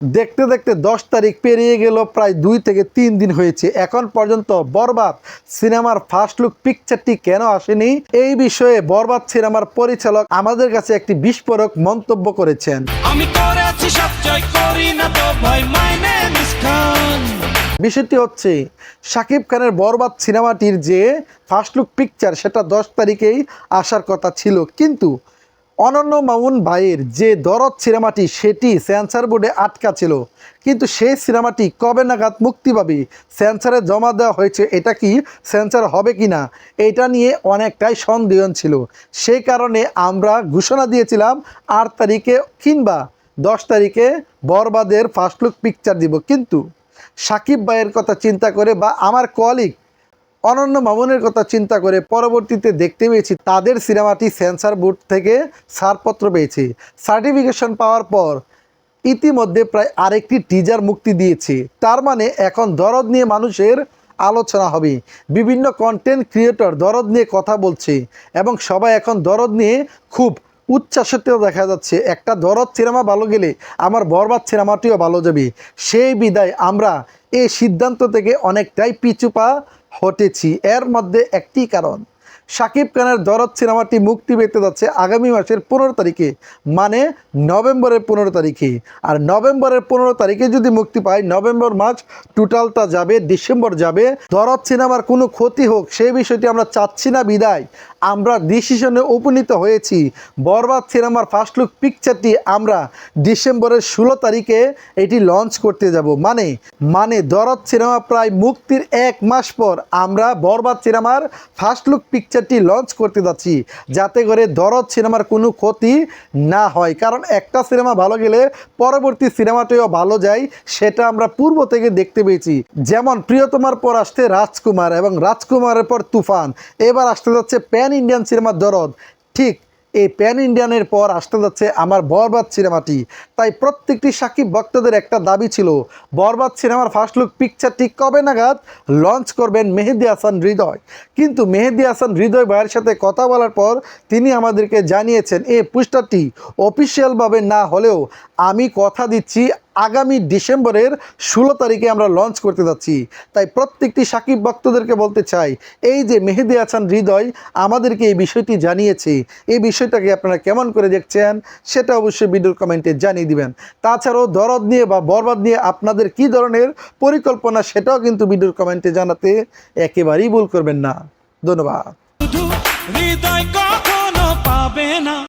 দেখতে দেখতে দশ তারিখ পেরিয়ে গেল প্রায় দুই থেকে তিন দিন হয়েছে। এখন পর্যন্ত বরবাদ সিনেমার ফার্স্ট লুক পিকচারটি কেন আসেনি? এই বিষয়ে বরবাদ সিনেমার পরিচালক আমাদের কাছে একটি বিস্ফোরক মন্তব্য করেছেন। আমি করেছি করি না তো বিষয়টি হচ্ছে শাকিব খানের বরবাদ সিনেমাটির যে ফার্স্ট লুক পিকচার সেটা দশ তারিখেই আসার কথা ছিল। কিন্তু অনন্য মামুন ভাইয়ের যে দরদ সিনেমাটি, সেটি সেন্সার বোর্ডে আটকা ছিল কিন্তু সেই সিনেমাটি কবে নাগাদ মুক্তি পাবে? সেন্সারে জমা দেওয়া হয়েছে, এটা কি সেন্সার হবে কি না? এটা নিয়ে অনেকটাই সন্দেহ ছিল। সেই কারণে আমরা ঘোষণা দিয়েছিলাম, আট তারিখে কিংবা দশ তারিখে বরবাদের ফার্স্ট লুক পিকচার দিব। কিন্তু সাকিব ভাইয়ের কথা চিন্তা করে বা আমার কলিগ অনন্য মামুনের কথা চিন্তা করে পরবর্তীতে দেখতে পেয়েছি, তাদের সিনেমাটি সেন্সার বোর্ড থেকে ছাড়পত্র পেয়েছে। সার্টিফিকেশন পাওয়ার পর ইতিমধ্যে প্রায় আরেকটি টিজার মুক্তি দিয়েছে। তার মানে এখন দরদ নিয়ে মানুষের আলোচনা হবে। বিভিন্ন কন্টেন্ট ক্রিয়েটর দরদ নিয়ে কথা বলছে এবং সবাই এখন দরদ নিয়ে খুব উচ্ছ্বাসিত দেখা যাচ্ছে। একটা দরদ সিনেমা ভালো গেলে আমার বরবাদ সিনেমাটিও ভালো যাবে। সেই বিদায় আমরা এই সিদ্ধান্ত থেকে অনেকটাই পিছুপা হটেছি। এর মধ্যে একটি কারণ শাকিব খানের দরদ সিনেমাটি মুক্তি পেতে যাচ্ছে আগামী মাসের পনেরো তারিখে মানে নভেম্বরের পনেরো তারিখে। আর নভেম্বরের পনেরো তারিখে যদি মুক্তি পায়, নভেম্বর মাস টোটালটা যাবে, ডিসেম্বর যাবে। দরদ সিনেমার কোনো ক্ষতি হোক, সেই বিষয়টি আমরা চাচ্ছি না বিদায়। আমরা ডিসিশনে উপনীত হয়েছি। বরবাদ সিনেমার ফার্স্ট লুক পিকচারটি আমরা ডিসেম্বরের ষোলো তারিখে এটি লঞ্চ করতে যাব। মানে মানে দরদ সিনেমা প্রায় মুক্তির এক মাস পর আমরা বরবাদ সিনেমার ফার্স্ট লুক পিকচারটি লঞ্চ করতে যাচ্ছি। যাতে করে দরদ সিনেমার কোনো ক্ষতি না হয়। কারণ একটা সিনেমা ভালো গেলে পরবর্তী সিনেমাটিও ভালো যায়, সেটা আমরা পূর্ব থেকে দেখতে পেয়েছি। যেমন প্রিয়তমার পর আসতে রাজকুমার এবং রাজকুমারের পর তুফান। এবার আসতে যাচ্ছে প্যান ইন্ডিয়ান সিনেমার দরদ। ঠিক এই প্যান ইন্ডিয়ানের পর আসতে যাচ্ছে আমার বরবাদ সিনেমাটি। তাই প্রত্যেকটি সাকিব ভক্তদের একটা দাবি ছিল, বরবাদ সিনেমার ফার্স্ট লুক পিকচারটি কবে নাগাদ লঞ্চ করবেন মেহেদি হাসান হৃদয়। কিন্তু মেহেদি হাসান হৃদয় ভাইয়ের সাথে কথা বলার পর তিনি আমাদেরকে জানিয়েছেন, এই পোস্টারটি অফিসিয়ালভাবে না হলেও আমি কথা দিচ্ছি আগামী ডিসেম্বরের ষোলো তারিখে আমরা লঞ্চ করতে যাচ্ছি। তাই প্রত্যেকটি সাকিব ভক্তদেরকে বলতে চাই, এই যে মেহেদি হাসান হৃদয় আমাদেরকে এই বিষয়টি জানিয়েছে, এই বিষয়টাকে আপনারা কেমন করে দেখছেন সেটা অবশ্যই ভিডিওর কমেন্টে জানিয়ে দিবেন। তাছাড়াও দরদ নিয়ে বা বরবাদ নিয়ে আপনাদের কি ধরনের পরিকল্পনা সেটাও কিন্তু ভিডিওর কমেন্টে জানাতে একেবারেই ভুল করবেন না। ধন্যবাদ। হৃদয় কখনো পাবে না।